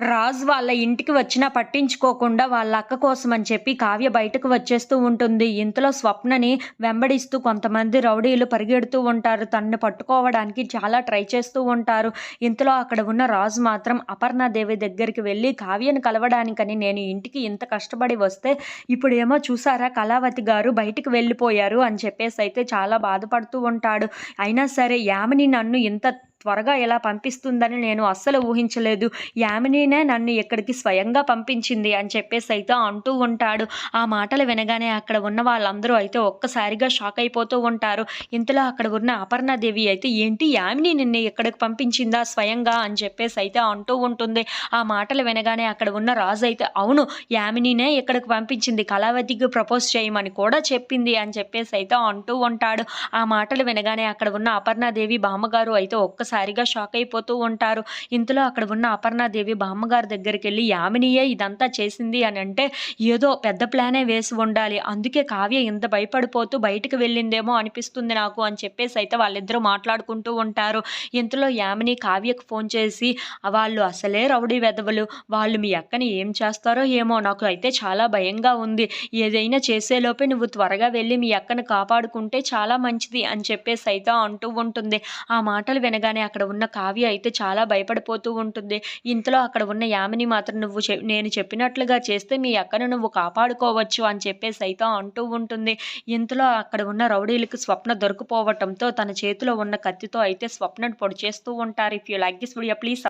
రాజు వాళ్ళ ఇంటికి వచ్చినా పట్టించుకోకుండా వాళ్ళ అక్క కోసం అని చెప్పి కావ్య బయటకు వచ్చేస్తూ ఉంటుంది. ఇంతలో స్వప్నని వెంబడిస్తూ కొంతమంది రౌడీలు పరిగెడుతూ ఉంటారు. తనను పట్టుకోవడానికి చాలా ట్రై చేస్తూ ఉంటారు. ఇంతలో అక్కడ ఉన్న రాజు మాత్రం అపర్ణాదేవి దగ్గరికి వెళ్ళి కావ్యను కలవడానికని నేను ఇంటికి ఇంత కష్టపడి వస్తే ఇప్పుడేమో చూసారా కళావతి గారు బయటికి వెళ్ళిపోయారు అని చెప్పేసి అయితే చాలా బాధపడుతూ ఉంటాడు. అయినా సరే యామిని నన్ను ఇంత త్వరగా ఎలా పంపిస్తుందని నేను అస్సలు ఊహించలేదు. యామినీనే నన్ను ఇక్కడికి స్వయంగా పంపించింది అని చెప్పేసి అయితే అంటూ ఉంటాడు. ఆ మాటలు వినగానే అక్కడ ఉన్న వాళ్ళందరూ అయితే ఒక్కసారిగా షాక్ అయిపోతూ ఉంటారు. ఇంతలో అక్కడ ఉన్న అపర్ణాదేవి అయితే ఏంటి యామిని నిన్ను ఇక్కడికి పంపించిందా స్వయంగా? అని చెప్పేసి అయితే అంటూ ఉంటుంది. ఆ మాటలు వినగానే అక్కడ ఉన్న రాజు అయితే అవును యామినినే ఇక్కడికి పంపించింది? కళావతికి ప్రపోజ్ చేయమని కూడా చెప్పింది. అని చెప్పేసి అయితే అంటూ ఉంటాడు. ఆ మాటలు వినగానే అక్కడ ఉన్న అపర్ణాదేవి బామ్మగారు అయితే ఒక్క ఒక్కసారిగా షాక్ అయిపోతూ ఉంటారు. ఇంతలో అక్కడ ఉన్న అపర్ణాదేవి బామ్మగారి దగ్గరికి వెళ్ళి యామినియే ఇదంతా చేసింది అని అంటే ఏదో పెద్ద ప్లానే వేసి ఉండాలి. అందుకే కావ్య ఇంత భయపడిపోతూ బయటకు వెళ్ళిందేమో అనిపిస్తుంది నాకు అని చెప్పేసి అయితే వాళ్ళిద్దరూ మాట్లాడుకుంటూ ఉంటారు. ఇంతలో యామిని కావ్యకు ఫోన్ చేసి వాళ్ళు అసలే రౌడీ వెదవలు వాళ్ళు మీ అక్కని ఏం చేస్తారో ఏమో నాకు అయితే చాలా భయంగా ఉంది. ఏదైనా చేసేలోపే నువ్వు త్వరగా వెళ్ళి మీ అక్కను కాపాడుకుంటే చాలా మంచిది అని చెప్పేసి అయితే అంటూ ఉంటుంది. ఆ మాటలు వినగానే కానీ అక్కడ ఉన్న కావ్య అయితే చాలా భయపడిపోతూ ఉంటుంది. ఇంతలో అక్కడ ఉన్న యామిని మాత్రం నువ్వు నేను చెప్పినట్లుగా చేస్తే మీ అక్కను నువ్వు కాపాడుకోవచ్చు అని చెప్పేసి అయితే అంటూ ఉంటుంది. ఇంతలో అక్కడ ఉన్న రౌడీలకు స్వప్న దొరికిపోవటంతో తన చేతిలో ఉన్న కత్తితో అయితే స్వప్నను పొడి చేస్తూ ఉంటారు. If you like this video please